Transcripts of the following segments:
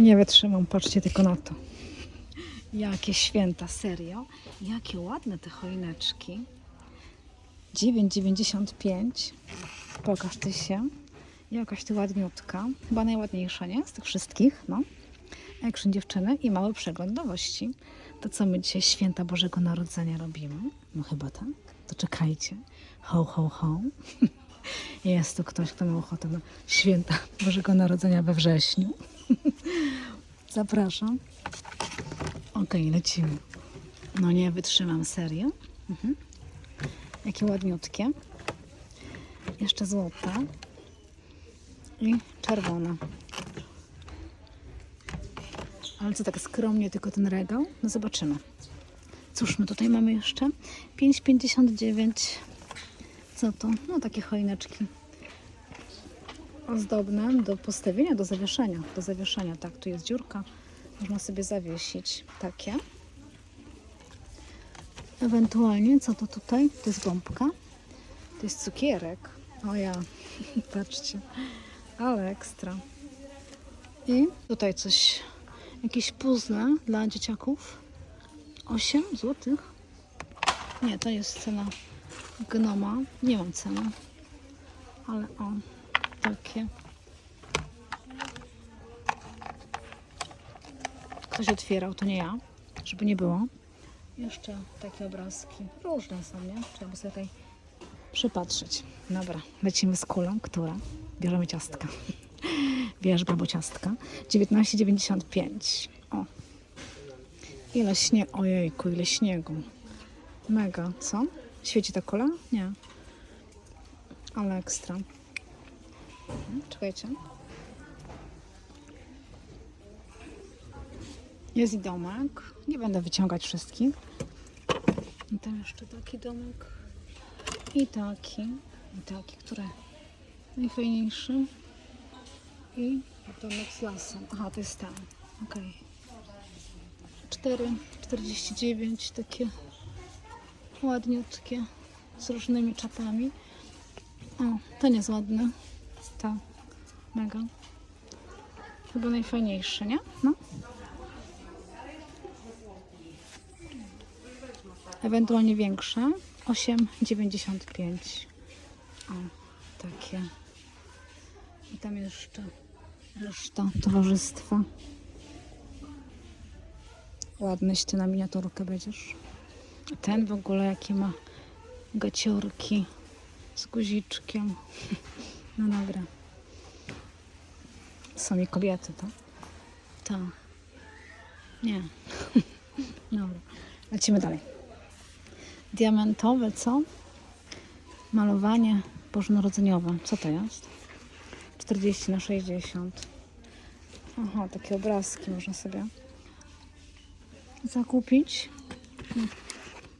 Nie wytrzymam, patrzcie tylko na to. Jakie święta, serio? Jakie ładne te choineczki. 9,95. Pokaż ty się. Jakaś ty ładniutka. Chyba najładniejsza, nie? Z tych wszystkich, no. Action dziewczyny i mały przegląd nowości. To co my dzisiaj święta Bożego Narodzenia robimy? No chyba tak. To czekajcie. Ho, ho, ho. Jest tu ktoś, kto ma ochotę na święta Bożego Narodzenia we wrześniu. Zapraszam. Okej, lecimy. No nie wytrzymam, serio. Mhm. Jakie ładniutkie. Jeszcze złota. I czerwona. Ale co tak skromnie tylko ten regał? No zobaczymy. Cóż my tutaj mamy jeszcze? 5,59. Co to? No takie choineczki ozdobne do postawienia, do zawieszenia. Do zawieszenia, tak, tu jest dziurka. Można sobie zawiesić takie. Ewentualnie, co to tutaj? To jest gąbka. To jest cukierek. O ja, patrzcie. Ale ekstra. I tutaj coś, jakieś puzzle dla dzieciaków. 8 złotych. Nie, to jest cena gnoma. Nie mam ceny. Ale o, takie. Ktoś otwierał, to nie ja, żeby nie było. Jeszcze takie obrazki. Różne są, nie? Trzeba sobie tutaj przypatrzeć. Dobra, lecimy z kulą, która? Bierzemy ciastka. Bierz, babo, ciastka. 19,95. O. Ile śniegu. Ojejku, ile śniegu. Mega, co? Świeci ta kula? Nie. Ale ekstra. Czekajcie. Jest i domek. Nie będę wyciągać wszystkich. I tam jeszcze taki domek. I taki. I taki, który najfajniejszy. I domek z lasem. Aha, to jest ten. Okej. 4,49 takie ładniutkie z różnymi czapami. O, ten jest ładny. Ta. Mega. Chyba najfajniejszy, nie? No. Ewentualnie większe. 8,95. O, takie. I tam jeszcze reszta towarzystwa. Ładnyś ty na miniaturkę będziesz. Ten w ogóle jakie ma gaciorki z guziczkiem. No dobra. Są i kobiety, to? Tak. Nie. Dobra. Lecimy dalej. Diamentowe, co? Malowanie bożonarodzeniowe. Co to jest? 40 na 60. Aha, takie obrazki można sobie zakupić.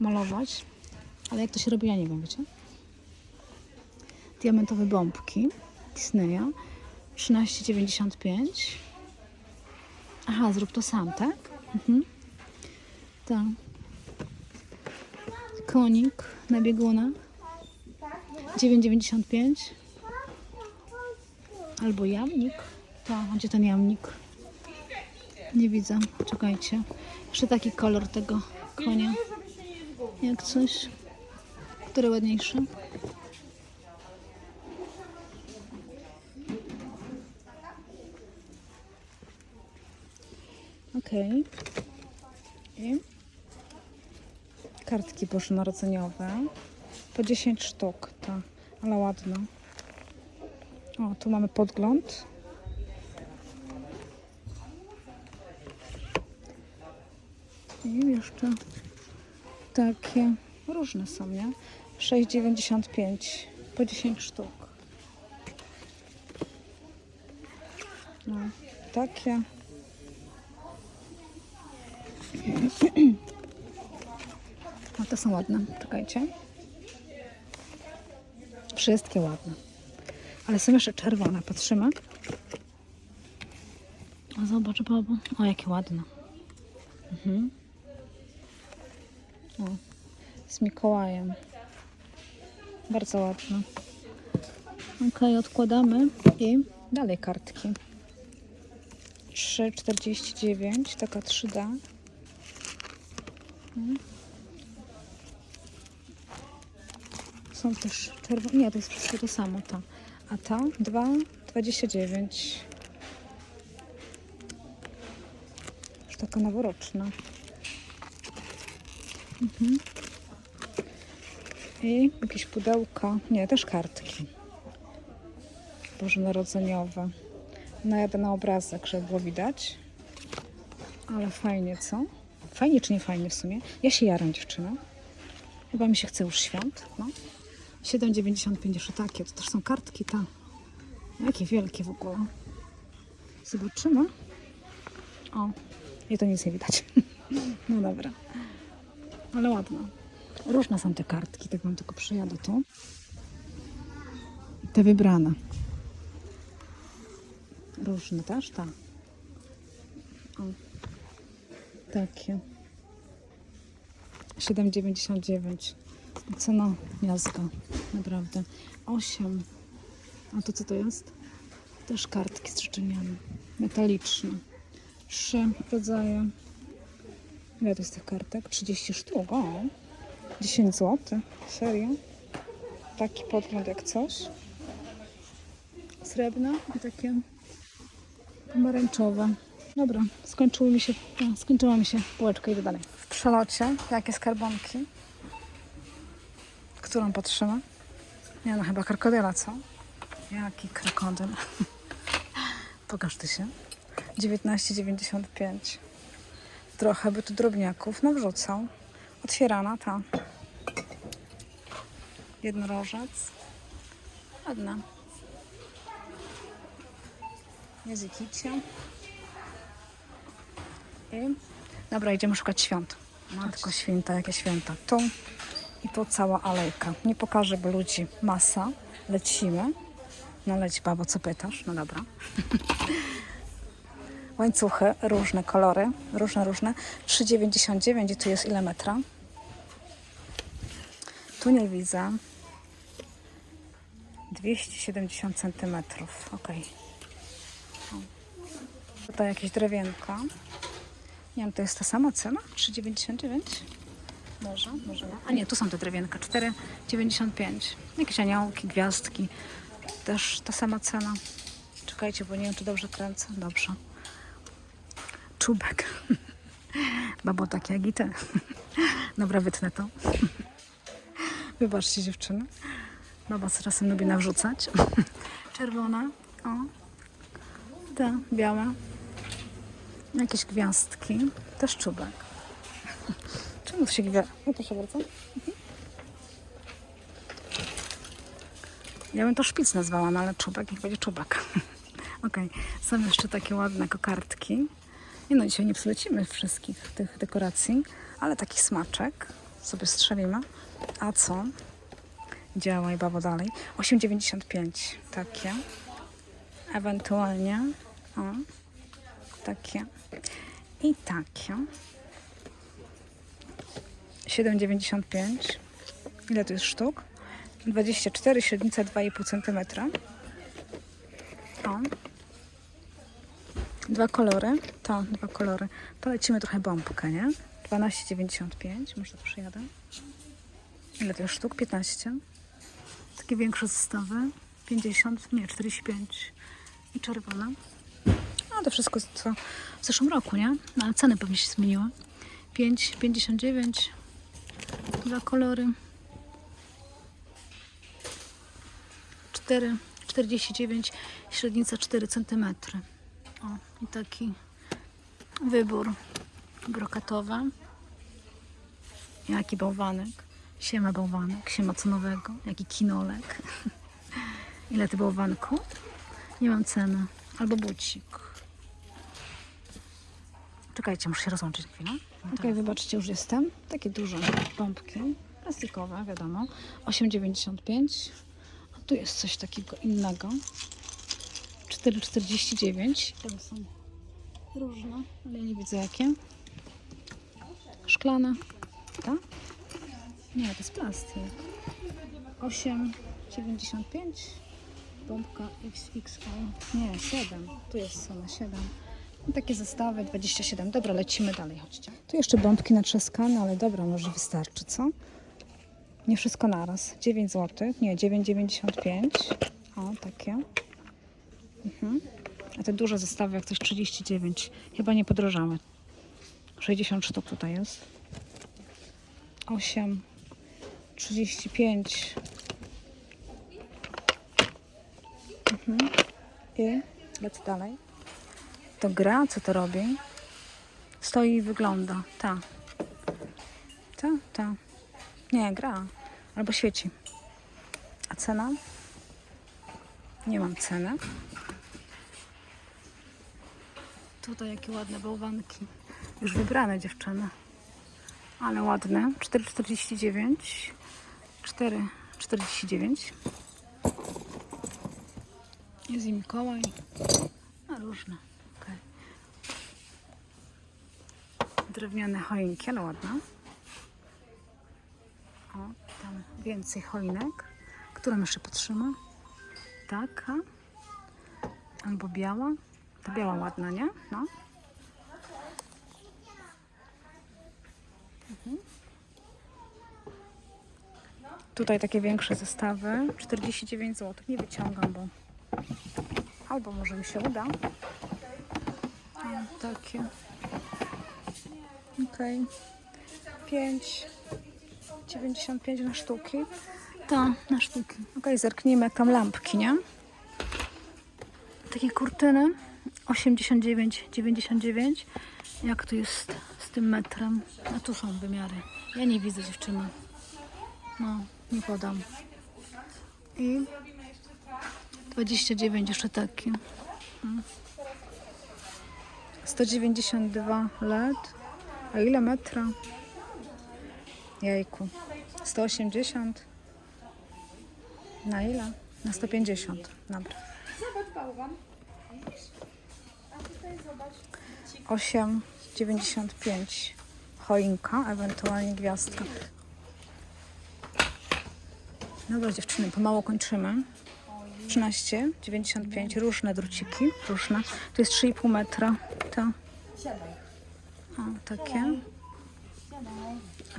Malować. Ale jak to się robi, ja nie wiem, wiecie? Diamentowe bombki Disneya 13,95 Aha, zrób to sam, tak? Mhm. Tak. Konik na biegunach 9,95 Albo jamnik. Tak, gdzie ten jamnik? Nie widzę. Czekajcie. Jeszcze taki kolor tego konia. Jak coś. Który ładniejszy? Okej. I kartki bożonarodzeniowe. Po 10 sztuk, tak. Ale ładne. O, tu mamy podgląd. I jeszcze takie różne są, nie? 6,95 po 10 sztuk. No, takie. A te są ładne, czekajcie. Wszystkie ładne. Ale są jeszcze czerwone, patrzymy. O, zobacz, babo. O, jakie ładne. Mhm. O, z Mikołajem. Bardzo ładne. Ok, odkładamy i dalej kartki. 3,49, taka 3D. Mm. Są też czerwone, nie, to jest wszystko to samo, ta. A ta 2,29. Już taka noworoczna. Mhm. I jakieś pudełka, nie, też kartki. Bożonarodzeniowe. Najadę na obrazek, żeby było widać. Ale fajnie, co? Fajnie czy nie fajnie w sumie? Ja się jaram, dziewczyna. Chyba mi się chce już świąt, no. 7,95 jeszcze takie. To też są kartki, ta. Jakie wielkie w ogóle. Zobaczymy. O, i to nic nie widać. No dobra. Ale ładne. Różne są te kartki, tak wam tylko przyjadę tu. Te wybrane. Różne też, tak. Takie. 7,99. Cena miazga. Naprawdę. 8. A to co to jest? Też kartki z życzeniami. Metaliczne. Trzy rodzaje. Ile to jest tych kartek? 30 sztuk. O. 10 zł. Serio? Taki podgląd jak coś. Srebrne i takie pomarańczowe. Dobra, skończyły mi się, skończyła mi się półeczka, idę dalej. W przelocie, jakie skarbonki? Którą patrzymy? Nie no, chyba krokodyla, co? Jaki krokodyl? Pokaż ty się. 19,95. Trochę by tu drobniaków nawrzucał. Otwierana ta. Jednorożec. Ładna. Jest Dobra, idziemy szukać świąt. Matko święta, jakie święta. Tu i tu cała alejka. Nie pokażę, bo ludzi masa. Lecimy. No leć babo, co pytasz? No dobra. Łańcuchy, różne kolory, różne, różne. 3,99 i tu jest ile metra? Tu nie widzę. 270 centymetrów. Ok. Tutaj jakieś drewienko. Nie wiem, to jest ta sama cena? 3,99? Może, może. A nie, tu są te drewienka. 4,95. Jakieś aniołki, gwiazdki. Też ta sama cena. Czekajcie, bo nie wiem, czy dobrze kręcę. Dobrze. Czubek. Babo tak jak i ty. Dobra, wytnę to. Wybaczcie dziewczyny. Baba z czasem lubi nawrzucać. Czerwona. O. Te, białe. Jakieś gwiazdki. Też czubek. Czemu to się gwiazd... No proszę bardzo. Ja bym to szpic nazwała, no ale czubek, niech będzie czubek. Okej, są jeszcze takie ładne kokardki. Nie no, dzisiaj nie przylecimy wszystkich tych dekoracji, ale taki smaczek sobie strzelimy. A co? Działaj, babo, dalej. 8,95 takie. Ewentualnie o, takie. I takie. 7,95. Ile to jest sztuk? 24, średnica 2,5 cm. O. Dwa kolory. To, dwa kolory. To lecimy trochę bombkę, nie? 12,95. Może to przyjadę. Ile to jest sztuk? 15. Takie większe zestawy. 50, nie, 45. I czerwona. No to wszystko co w zeszłym roku, nie? No, ale ceny pewnie się zmieniły. 5,59. Dwa kolory. 4, 49, średnica 4 cm. O, i taki wybór brokatowy. Jaki bałwanek. Siema bałwanek, siema co nowego. Jaki kinolek. Ile ty bałwanku? Nie mam ceny. Albo bucik. Czekajcie, muszę się rozłączyć chwilę. Okej, wybaczcie, już jestem. Takie duże pompki. Plastikowe, wiadomo. 8,95. A tu jest coś takiego innego. 4,49. Tego są różne, ale ja nie widzę jakie. Szklane. Tak? Nie, to jest plastik. 8,95. Bombka XXL. Nie, 7. Tu jest cena 7. Takie zestawy 27. Dobra, lecimy dalej, chodźcie. Tu jeszcze bombki natrzaskane, ale dobra, może wystarczy, co? Nie wszystko naraz. 9 zł. Nie, 9,95. O, takie. Mhm. A te duże zestawy, jak coś 39. Chyba nie podrożamy. 60 sztuk tutaj jest. 8, 35. Mhm. I lecę dalej. To gra, co to robi? Stoi i wygląda. Ta. Ta, ta. Nie, gra. Albo świeci. A cena? Nie mam ceny. Tutaj jakie ładne bałwanki. Już wybrane dziewczyny. Ale ładne. 4,49. 4,49. Jest i Mikołaj. A różne. Okej. Drewniane choinki, ale ładne. O, tam więcej choinek. Którą jeszcze patrzymy? Taka. Albo biała. Ta biała ładna, nie? No. Mhm. Tutaj takie większe zestawy. 49 zł. Nie wyciągam, bo albo może mi się uda. O, takie. Okej. 5. 95 na sztuki. To, na sztuki. Okej, zerknijmy jak tam lampki, nie? Takie kurtyny. 89, 99. Jak to jest z tym metrem? A tu są wymiary. Ja nie widzę dziewczyny. No, nie podam. I 29 jeszcze taki. Mm. 192 LED. A ile metra? Jejku. 180. Na ile? Na 150. Dobra. Zobacz bałwan. Widzisz? A tutaj zobacz. 8,95 choinka, ewentualnie gwiazdka. Dobra dziewczyny, pomału kończymy. 13,95 różne druciki, różne. To jest 3,5 metra. To. O, takie.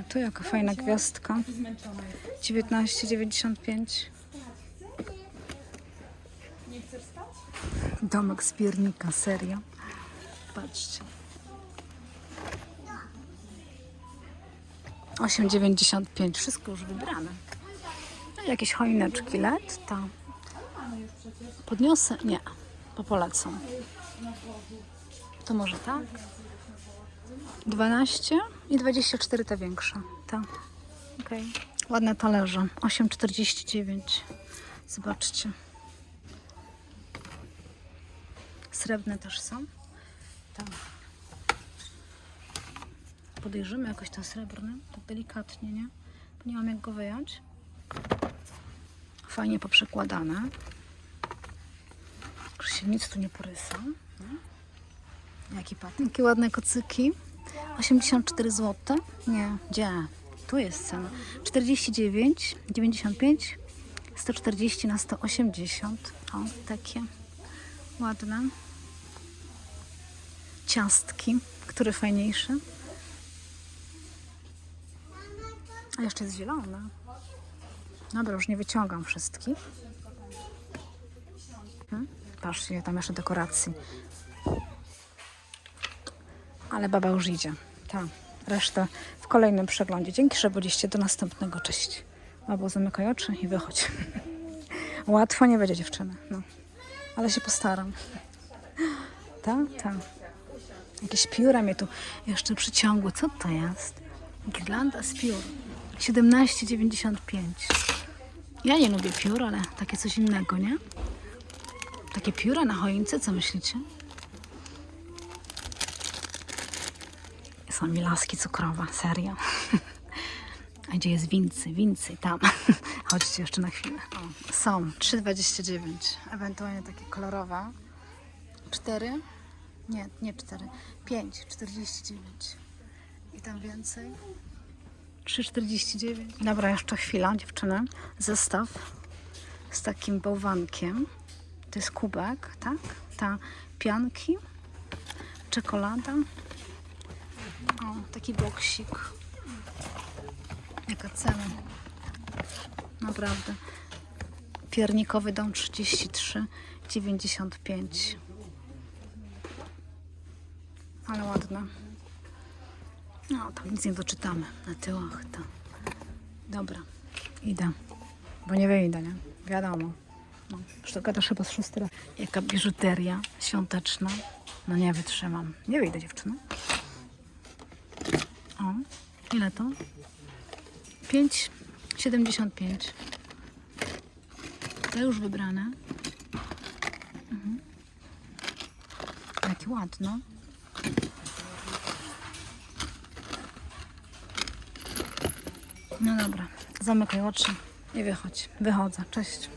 A tu jaka fajna gwiazdka. Zmęczona jest. 19,95. Nie chcesz? Domek z piernika, serio. Patrzcie. 8,95. Wszystko już wybrane. No, jakieś choineczki LED, to podniosę? Nie, bo polecą. To może tak? 12 i 24 te większe. Tak. Okej. Ładne talerze. 8,49. Zobaczcie. Srebrne też są. Tak. Podejrzymy jakoś ten srebrny, tak delikatnie, nie? Bo nie mam jak go wyjąć. Fajnie poprzekładane. Że się nic tu nie porysa. Jaki patent. Jakie ładne kocyki. 84 zł. Nie, gdzie? Tu jest cena. 49, 95, 140 na 180. O, takie ładne. Ciastki. Który fajniejszy? A jeszcze jest zielone. Dobra, już nie wyciągam wszystkich. Hmm? Patrzcie, tam jeszcze dekoracji. Ale baba już idzie. Tak, resztę w kolejnym przeglądzie. Dzięki, że byliście. Do następnego. Cześć. Babo, zamykaj oczy i wychodź. Łatwo nie będzie, dziewczyny. No. Ale się postaram. Tak, tak. Jakieś pióra mnie tu jeszcze przyciągły. Co to jest? Girlanda z piór. 17,95. Ja nie lubię piór, ale takie coś innego, nie? Takie pióra na choince, co myślicie? Są mi laski cukrowe, serio. A gdzie jest wincy? Wincy, tam. Chodźcie jeszcze na chwilę. O, są 3,29. Ewentualnie takie kolorowe. 4. Nie, nie 4. 5, 49. I tam więcej. 3,49. Dobra, jeszcze chwila, dziewczyny. Zestaw z takim bałwankiem. To jest kubek, tak? Ta pianki Czekolada. O, taki boksik. Jaka cena? Naprawdę. Piernikowy dom 33,95. Ale ładne. No, tam nic nie doczytamy na tyłach. To. Dobra, idę. Bo nie wyjdę, nie? Wiadomo. No, sztuka to chyba z szósty. Jaka biżuteria świąteczna. No nie wytrzymam. Nie wyjdę, dziewczyno. O, ile to? 5,75. To już wybrane. Mhm. Jakie ładne. No dobra, zamykaj oczy i wychodź. Wychodzę. Cześć.